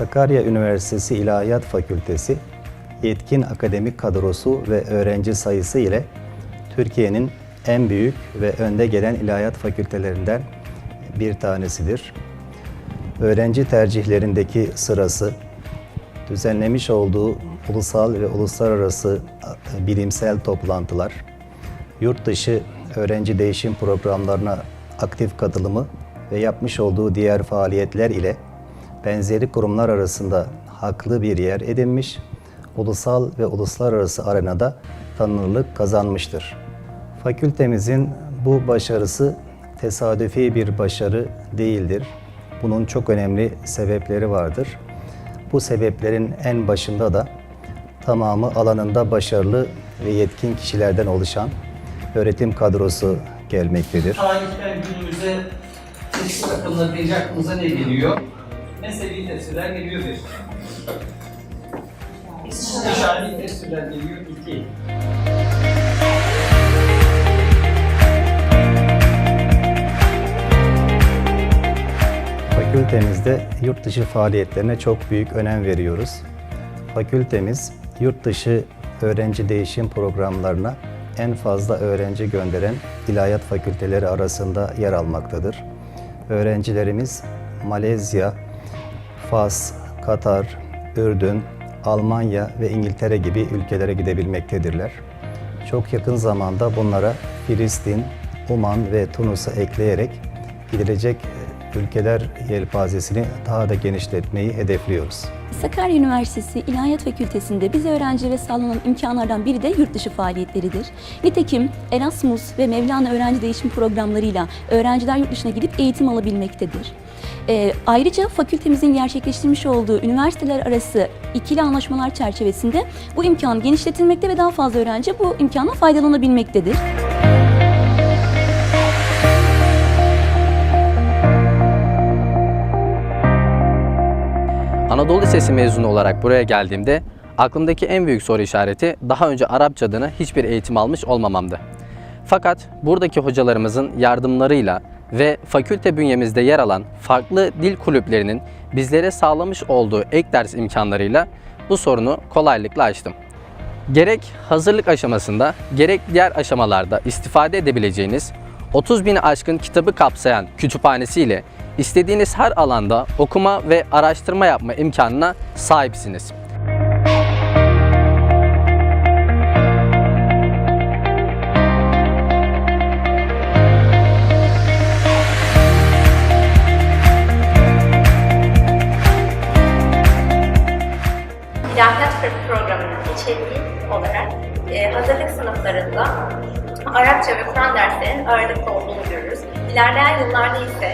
Sakarya Üniversitesi İlahiyat Fakültesi yetkin akademik kadrosu ve öğrenci sayısı ile Türkiye'nin en büyük ve önde gelen ilahiyat fakültelerinden bir tanesidir. Öğrenci tercihlerindeki sırası, düzenlemiş olduğu ulusal ve uluslararası bilimsel toplantılar, yurt dışı öğrenci değişim programlarına aktif katılımı ve yapmış olduğu diğer faaliyetler ile benzeri kurumlar arasında haklı bir yer edinmiş, ulusal ve uluslararası arenada tanınırlık kazanmıştır. Fakültemizin bu başarısı tesadüfi bir başarı değildir. Bunun çok önemli sebepleri vardır. Bu sebeplerin en başında da tamamı alanında başarılı ve yetkin kişilerden oluşan öğretim kadrosu gelmektedir. Tarihten günümüze tefsir akımları deyince aklımıza ne geliyor? Mezhebi tefsirler geliyor bir. İşaretli tefsirler geliyor iki. Fakültemizde yurt dışı faaliyetlerine çok büyük önem veriyoruz. Fakültemiz yurt dışı öğrenci değişim programlarına en fazla öğrenci gönderen ilahiyat fakülteleri arasında yer almaktadır. Öğrencilerimiz Malezya, Fas, Katar, Ürdün, Almanya ve İngiltere gibi ülkelere gidebilmektedirler. Çok yakın zamanda bunlara Filistin, Uman ve Tunus'u ekleyerek gidilecek ülkeler yelpazesini daha da genişletmeyi hedefliyoruz. Sakarya Üniversitesi İlahiyat Fakültesi'nde bize öğrencilere sağlanan imkanlardan biri de yurt dışı faaliyetleridir. Nitekim Erasmus ve Mevlana öğrenci değişim programlarıyla öğrenciler yurt dışına gidip eğitim alabilmektedir. Ee, ayrıca fakültemizin gerçekleştirmiş olduğu üniversiteler arası ikili anlaşmalar çerçevesinde bu imkan genişletilmekte ve daha fazla öğrenci bu imkandan faydalanabilmektedir. Anadolu Lisesi mezunu olarak buraya geldiğimde aklımdaki en büyük soru işareti daha önce Arapça adına hiçbir eğitim almış olmamamdı. Fakat buradaki hocalarımızın yardımlarıyla ve fakülte bünyemizde yer alan farklı dil kulüplerinin bizlere sağlamış olduğu ek ders imkanlarıyla bu sorunu kolaylıkla aştım. Gerek hazırlık aşamasında gerek diğer aşamalarda istifade edebileceğiniz 30 bini aşkın kitabı kapsayan kütüphanesiyle istediğiniz her alanda okuma ve araştırma yapma imkanına sahipsiniz. İlahiyat programının içeriği olarak e, hazırlık sınıflarında Arapça ve Kur'an derslerinin ağırlıklı olduğunu görürüz. İlerleyen yıllarda ise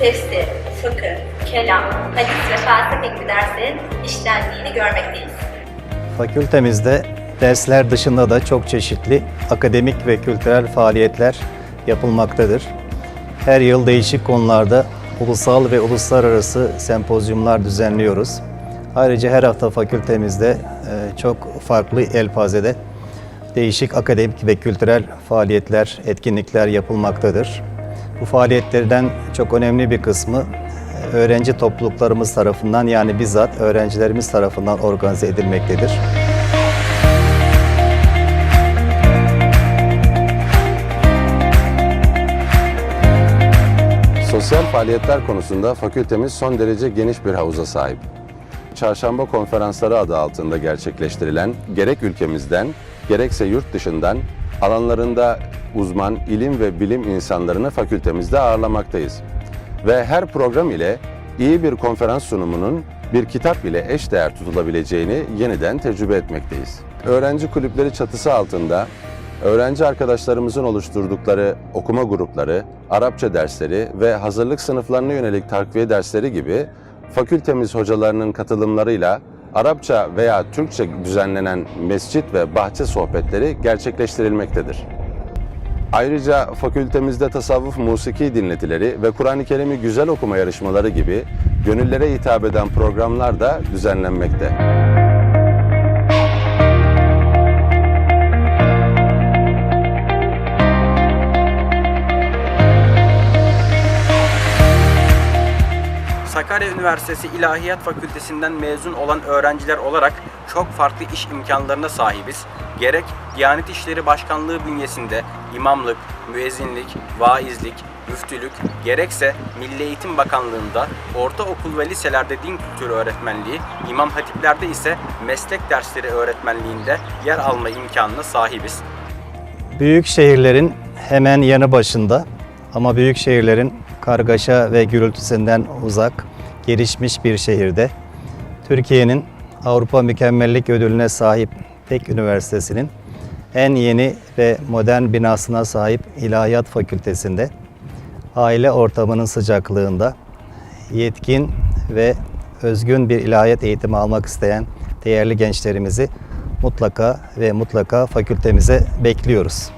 tefsir, fıkıh, kelam, hadis ve felsefe gibi derslerin işlendiğini görmekteyiz. Fakültemizde dersler dışında da çok çeşitli akademik ve kültürel faaliyetler yapılmaktadır. Her yıl değişik konularda ulusal ve uluslararası sempozyumlar düzenliyoruz. Ayrıca her hafta fakültemizde e, çok farklı elpazede değişik akademik ve kültürel faaliyetler, etkinlikler yapılmaktadır. Bu faaliyetlerden çok önemli bir kısmı e, öğrenci topluluklarımız tarafından yani bizzat öğrencilerimiz tarafından organize edilmektedir. Sosyal faaliyetler konusunda fakültemiz son derece geniş bir havuza sahip. Çarşamba konferansları adı altında gerçekleştirilen gerek ülkemizden gerekse yurt dışından alanlarında uzman ilim ve bilim insanlarını fakültemizde ağırlamaktayız. Ve her program ile iyi bir konferans sunumunun bir kitap ile eşdeğer tutulabileceğini yeniden tecrübe etmekteyiz. Öğrenci kulüpleri çatısı altında öğrenci arkadaşlarımızın oluşturdukları okuma grupları, Arapça dersleri ve hazırlık sınıflarına yönelik takviye dersleri gibi fakültemiz hocalarının katılımlarıyla Arapça veya Türkçe düzenlenen mescit ve bahçe sohbetleri gerçekleştirilmektedir. Ayrıca fakültemizde tasavvuf musiki dinletileri ve Kur'an-ı Kerim'i güzel okuma yarışmaları gibi gönüllere hitap eden programlar da düzenlenmekte. Sakarya Üniversitesi İlahiyat Fakültesinden mezun olan öğrenciler olarak çok farklı iş imkanlarına sahibiz. Gerek Diyanet İşleri Başkanlığı bünyesinde imamlık, müezzinlik, vaizlik, müftülük, gerekse Milli Eğitim Bakanlığı'nda ortaokul ve liselerde din kültürü öğretmenliği, imam hatiplerde ise meslek dersleri öğretmenliğinde yer alma imkanına sahibiz. Büyük şehirlerin hemen yanı başında ama büyük şehirlerin kargaşa ve gürültüsünden uzak, gelişmiş bir şehirde Türkiye'nin Avrupa Mükemmellik Ödülüne sahip tek üniversitesinin en yeni ve modern binasına sahip İlahiyat Fakültesinde aile ortamının sıcaklığında yetkin ve özgün bir ilahiyat eğitimi almak isteyen değerli gençlerimizi mutlaka ve mutlaka fakültemize bekliyoruz.